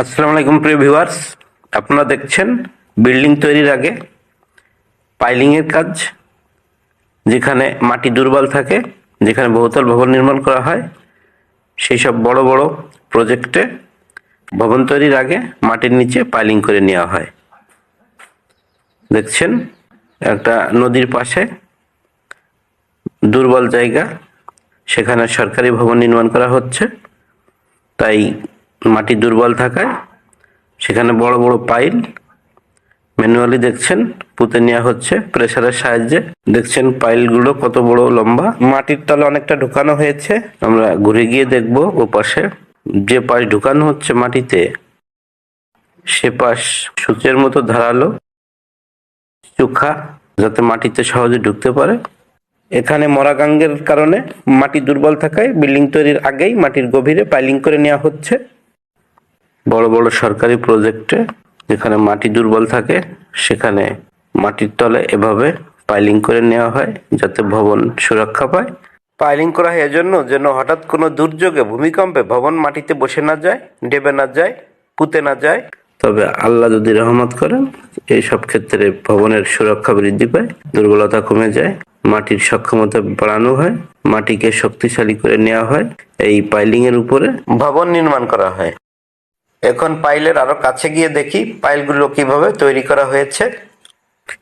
আসসালামু আলাইকুম, প্রিয় ভিউয়ার্স। আপনারা দেখছেন বিল্ডিং তৈরির আগে পাইলিংয়ের কাজ, যেখানে মাটি দুর্বল থাকে, যেখানে বহুতল ভবন নির্মাণ করা হয়। সেই সব বড় বড় প্রজেক্টে ভবন তৈরির আগে মাটির নিচে পাইলিং করে নেওয়া হয়। দেখছেন, একটা নদীর পাশে দুর্বল জায়গা, সেখানে সরকারি ভবন নির্মাণ করা হচ্ছে। তাই মাটি দুর্বল থাকায় সেখানে বড় বড় পাইল ম্যানুয়ালি দেখছেন, পুঁতে নেওয়া হচ্ছে, প্রেসারের সাহায্যে দেখছেন পাইলগুলো কত বড় লম্বা। মাটির তলে অনেকটা ঢুকানো হয়েছে। আমরা ঘুরে গিয়ে দেখব ও পাশে যে পাশ ঢুকানো হচ্ছে মাটিতে, সে পাশ সূচের মতো ধারালো, চোখা, যাতে মাটিতে সহজে ঢুকতে পারে। এখানে মরাগাঙ্গের কারণে মাটি দুর্বল থাকায় বিল্ডিং তৈরির আগেই মাটির গভীরে পাইলিং করে নেওয়া হচ্ছে। বড় বড় সরকারি প্রজেক্টে যেখানে মাটি দুর্বল থাকে, সেখানে মাটির তলে এভাবে পাইলিং করে নেওয়া হয় যাতে ভবন সুরক্ষা পায়। পাইলিং করা হয় এজন্য যেন হঠাৎ কোনো দুর্যোগে ভূমিকম্পে ভবন মাটিতে বসে না যায়, ডেবে না যায়, পুঁতে না যায়। তবে আল্লাহ যদি রহমত করেন, এই সব ক্ষেত্রে ভবনের সুরক্ষা বৃদ্ধি পায়, দুর্বলতা কমে যায়, মাটির সক্ষমতা বাড়ানো হয়, মাটিকে শক্তিশালী করে নেওয়া হয়, এই পাইলিং এর উপরে ভবন নির্মাণ করা হয়। এখন পাইলের আরও কাছে গিয়ে দেখি পাইলগুলো কীভাবে তৈরি করা হয়েছে।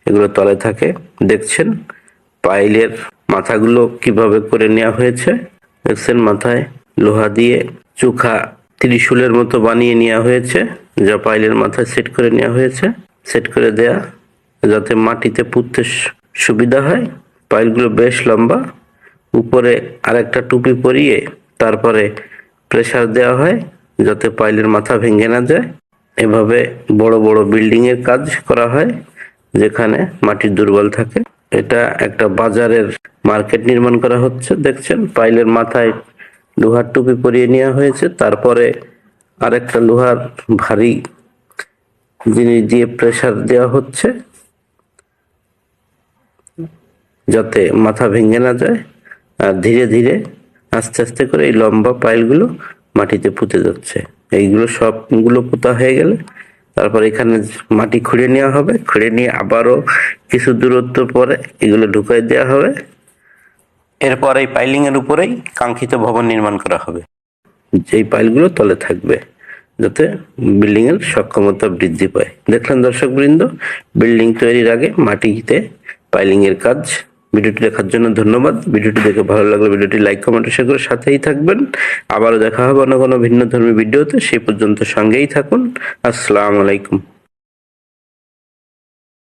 এগুলো তলে থাকে। দেখছেন? পাইলের মাথাগুলো কীভাবে করে নেওয়া হয়েছে। দেখছেন? মাথায় লোহা দিয়ে চোখা ত্রিশুলের মতো বানিয়ে নেওয়া হয়েছে, যা পাইলের মাথায় সেট করে নেওয়া হয়েছে। সেট করে দেয়া যাতে মাটিতে পুঁততে সুবিধা হয়। পাইলগুলো বেশ লম্বা। উপরে আরেকটা টুপি পরিয়ে তারপরে প্রেসার দেওয়া হয়। যাতে পাইলের মাথা ভেঙে না যায়। এভাবে বড় বড় বিল্ডিং এর কাজ করা হয়, যেখানে মাটি দুর্বল থাকে। এটা একটা বাজারের মার্কেট নির্মাণ করা হচ্ছে, দেখছেন? পাইলের মাথায় লোহার টুপি পরিয়ে নেওয়া হয়েছে। তারপরে আরেকটা লোহার ভারী জিনিস দিয়ে প্রেসার দেওয়া হচ্ছে, যাতে মাথা ভেঙে না যায়। আর ধীরে ধীরে আস্তে আস্তে করে এই লম্বা পাইলগুলো মাটিতে পুঁতে যাচ্ছে। এইগুলো সবগুলো পোতা হয়ে গেলে তারপর এখানে মাটি খুঁড়ে নেওয়া হবে। খুঁড়ে নিয়ে আবারও কিছু দূরত্ব পরে এগুলো ঢুকাই দেওয়া হবে। এরপর এই পাইলিং এর উপরেই কাঙ্ক্ষিত ভবন নির্মাণ করা হবে। যেই পাইলগুলো তলে থাকবে, যাতে বিল্ডিং এর সক্ষমতা বৃদ্ধি পায়। দেখলেন দর্শক বৃন্দ বিল্ডিং তৈরির আগে মাটিতে পাইলিং এর কাজ ভিডিওটি দেখার জন্য ধন্যবাদ। ভিডিওটি দেখে ভালো লাগলে ভিডিওটি লাইক, কমেন্ট, শেয়ার করে সাথেই থাকবেন। আবারও দেখা হবে অন্য কোনো ভিন্ন ধর্মী ভিডিওতে। সেই পর্যন্ত সঙ্গেই থাকুন। আসসালামু আলাইকুম।